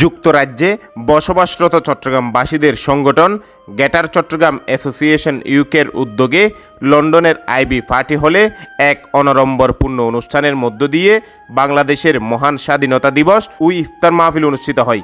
যুক্তরাজ্যে বসবাসরত চট্টগ্রামবাসীদের সংগঠন গ্রেটার চট্টগ্রাম অ্যাসোসিয়েশন ইউকের উদ্যোগে লন্ডনের আইবি পার্টি হলে এক অনরম্বরপূর্ণ অনুষ্ঠানের মধ্য দিয়ে বাংলাদেশের মহান স্বাধীনতা দিবস ও ইফতার মাহফিল অনুষ্ঠিত হয়।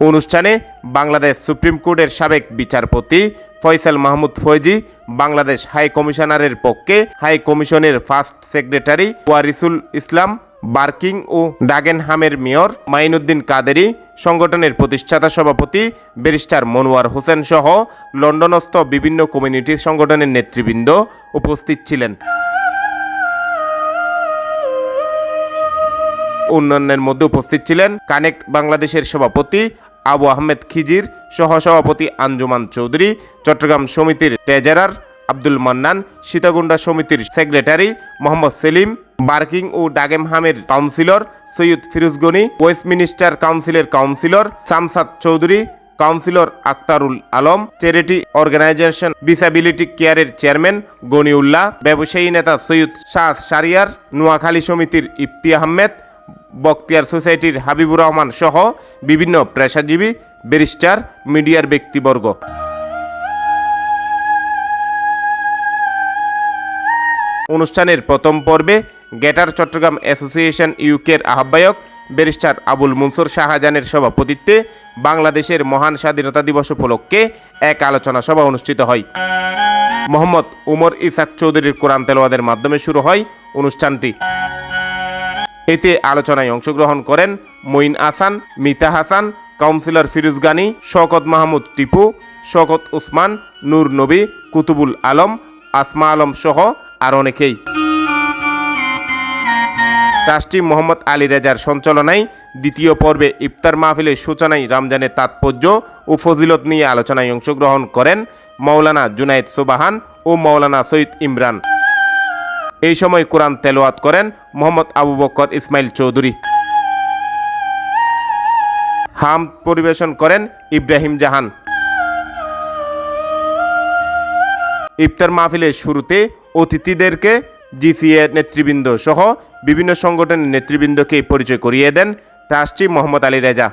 অনুষ্ঠানে বাংলাদেশ সুপ্রিম কোর্টের সাবেক বিচারপতি ফয়সাল মাহমুদ ফৈজি, বাংলাদেশ হাই কমিশনারের পক্ষে হাই কমিশনের first secretary Warisul Islam Barking ও ডাগেনহামের মেয়র মাইনুদ্দিন কাদেরি, সংগঠনের প্রতিষ্ঠাতা সভাপতি ব্যারিস্টার মনোয়ার হোসেন সহ লন্ডনস্থ বিভিন্ন কমিউনিটি সংগঠনের নেতৃবৃন্দ উপস্থিত ছিলেন। উন্নয়নের মধ্যে উপস্থিত ছিলেন কানেক্ট বাংলাদেশের সভাপতি আবু আহমেদ খিজির, সহসভাপতি আঞ্জুমান চৌধুরী, চট্টগ্রাম সমিতির ট্রেজারার আব্দুল মান্নান, সীতাকুণ্ডা সমিতির সেক্রেটারি মোহাম্মদ সেলিম, বার্কিং ও ডাগেমহামের কাউন্সিলর সৈয়দ ফিরোজ গনি, ওয়েস্টমিনিস্টার কাউন্সিলের councillor Shamsad Chowdhury, councillor Aktarul Alam, charity organisation disability কেয়ারের চেয়ারম্যান গনিউল্লাহ, ব্যবসায়ী নেতা সৈয়দ শাহ সারিয়ার নোয়াখালী সমিতির ইফতি আহমেদ বক্তিয়ার সোসাইটির হাবিবুর রহমান সহ বিভিন্ন পেশাজীবী, ব্যারিস্টার, মিডিয়ার ব্যক্তিবর্গ। অনুষ্ঠানের প্রথম পর্বে গেটার চট্টগ্রাম অ্যাসোসিয়েশন ইউকের আহ্বায়ক ব্যারিস্টার আবুল মনসুর শাহজাহানের সভাপতিত্বে বাংলাদেশের মহান স্বাধীনতা দিবস উপলক্ষে এক আলোচনা সভা অনুষ্ঠিত হয়। মোহাম্মদ উমর ইসাক চৌধুরীর কোরআন তেলোয়াদের মাধ্যমে শুরু হয় অনুষ্ঠানটি। এতে আলোচনায় অংশগ্রহণ করেন মঈন আসান, মিতা হাসান, কাউন্সিলর ফিরোজ গানি, শওকত মাহমুদ টিপু, শওকত উসমান, নূর নবী, কুতুবুল আলম, আসমা আলম সহ আর অনেকেই। ট্রাস্টি মোহাম্মদ আলী রেজার সঞ্চালনায় দ্বিতীয় পর্বে ইফতার মাহফিলের সূচনায় রমজানের তাৎপর্য ও ফজিলত নিয়ে আলোচনায় অংশগ্রহণ করেন মৌলানা জুনায়েদ সুবাহান ও মৌলানা সৈয়দ ইমরান। এই সময় কোরআন তেলাওয়াত করেন মোহাম্মদ আবু বক্কর ইসমাইল চৌধুরী। হাম পরিবেশন করেন ইব্রাহিম জাহান। ইফতার মাহফিলের শুরুতে অতিথিদেরকে জিসিএ নেতৃবৃন্দ সহ বিভিন্ন সংগঠনের নেতৃবৃন্দকে পরিচয় করিয়ে দেন। ট্রাস্টি মোহাম্মদ আলী রেজা।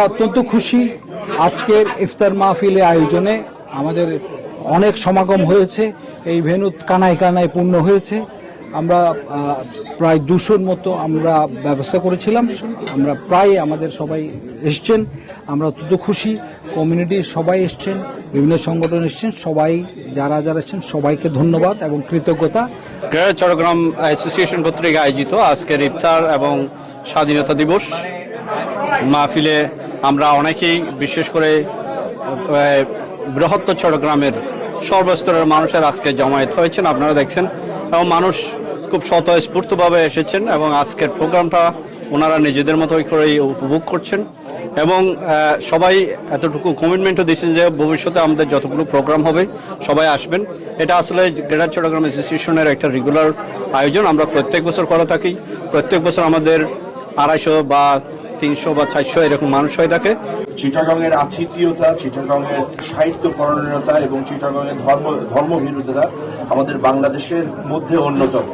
আমরা অত্যন্ত খুশি। আজকের ইফতার মাহফিলে আয়োজনে আমাদের অনেক সমাগম হয়েছে। এই ভেনু কানায় কানায় পূর্ণ হয়েছে। আমরা প্রায় দুশোর মতো আমরা ব্যবস্থা করেছিলাম। আমরা প্রায় আমাদের সবাই এসছেন। আমরা অত্যন্ত খুশি। কমিউনিটির সবাই এসছেন। বিভিন্ন সংগঠন এসছেন। সবাই, যারা যারা এসছেন, সবাইকে ধন্যবাদ এবং কৃতজ্ঞতা। চট্টগ্রাম অ্যাসোসিয়েশন কর্তৃক আয়োজিত আজকের ইফতার এবং স্বাধীনতা দিবস। মাহফিলে আমরা অনেকেই, বিশেষ করে বৃহত্তর চট্টগ্রামের সর্বস্তরের মানুষের আজকে জমায়েত হয়েছেন, আপনারা দেখছেন। এবং মানুষ খুব স্বতঃস্ফূর্তভাবে এসেছেন এবং আজকের প্রোগ্রামটা ওনারা নিজেদের মতোই করেই উপভোগ করছেন। এবং সবাই এতটুকু কমিটমেন্টও দিয়েছেন যে ভবিষ্যতে আমাদের যতগুলো প্রোগ্রাম হবে, সবাই আসবেন। এটা আসলে গ্রেটার চট্টগ্রাম অ্যাসোসিয়েশনের একটা রেগুলার আয়োজন। আমরা প্রত্যেক বছর করে থাকি। প্রত্যেক বছর আমাদের আড়াইশো বা তিনশো বা চারশো এরকম মানুষ হয়ে থাকে। চিটাগংয়ের আতিথীয়তা চিটাগংয়ের সাহিত্য পরণীয়তা এবং চিটাগংয়ের ধর্ম ধর্মভীরুতা আমাদের বাংলাদেশের মধ্যে অন্যতম।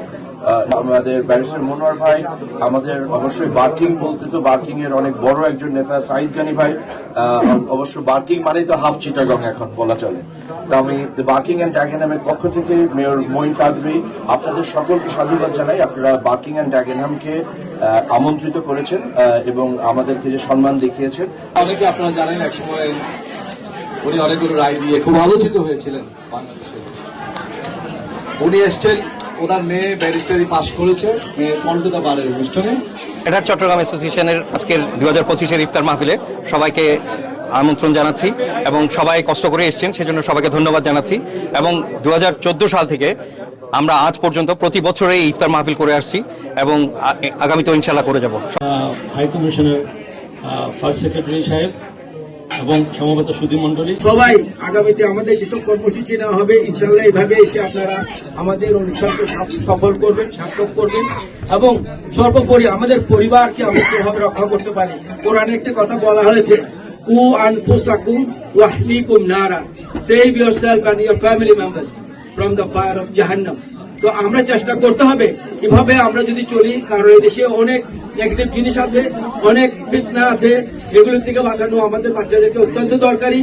আমাদের ব্যারিস্টার মনোয়ার ভাই আমাদের অবশ্যই বার্কিং বলতে তো বার্কিং এর অনেক বড় একজন নেতা সাইদ গানি ভাই। অবশ্য বার্কিং মানেই তো হাফ চিটাগং এখন বলা চলে। তো আমি বার্কিং অ্যান্ড ড্যাগেনহামের পক্ষ থেকে মেয়র মঈন কাদরি আপনাদের সকলকে সাধুবাদ জানাই। আপনারা বার্কিং অ্যান্ড ড্যাগেনহামকে আহ, আমন্ত্রিত করেছেন এবং আমাদেরকে যে সম্মান দেখিয়েছেন। অনেকে আপনারা জানেন একসময় উনি অনেকগুলো রায় দিয়ে খুব আলোচিত হয়েছিলেন বাংলাদেশের উনি এসছেন ওনার মেয়ে ব্যারিস্টারি পাশ করেছে মেয়ে কণ্ঠতা বারের অনুষ্ঠানে। এটা চট্টগ্রাম অ্যাসোসিয়েশনের আজকের দু হাজার পঁচিশের ইফতার মাহফিলে সবাইকে আমন্ত্রণ জানাচ্ছি এবং সবাই কষ্ট করে এসেছেন সেজন্য সবাইকে ধন্যবাদ জানাচ্ছি। এবং দু হাজার চোদ্দ সাল থেকে আমরা আজ পর্যন্ত প্রতি বছরে এই ইফতার মাহফিল করে আসছি এবং আগামীতে ইনশাল্লাহ করে যাব। হাই কমিশনার ফার্স্ট সেক্রেটারি সাহেব এবং সমবেত সুধী মণ্ডলী। সবাই আগামীতে আমাদের যেসব কর্মসূচি নেওয়া হবে ইনশাল্লাহ এইভাবে এসে আপনারা আমাদের অনুষ্ঠানকে সফল করবেন সার্থক করবেন এবং সর্বোপরি আমাদের পরিবারকে আমরা কীভাবে রক্ষা করতে পারি? কোরআনে একটি কথা বলা হয়েছে কু আনফুসাকুম ওয়াহলিকুম নারা। Save yourself and your family members from the fire of জাহান্নাম তো আমরা চেষ্টা করতে হবে কীভাবে আমরা যদি চলি, কারণ এই দেশে অনেক নেগেটিভ জিনিস আছে, অনেক ফিতনা আছে, এগুলো থেকে বাঁচানো আমাদের বাচ্চাদেরকে অত্যন্ত দরকারি।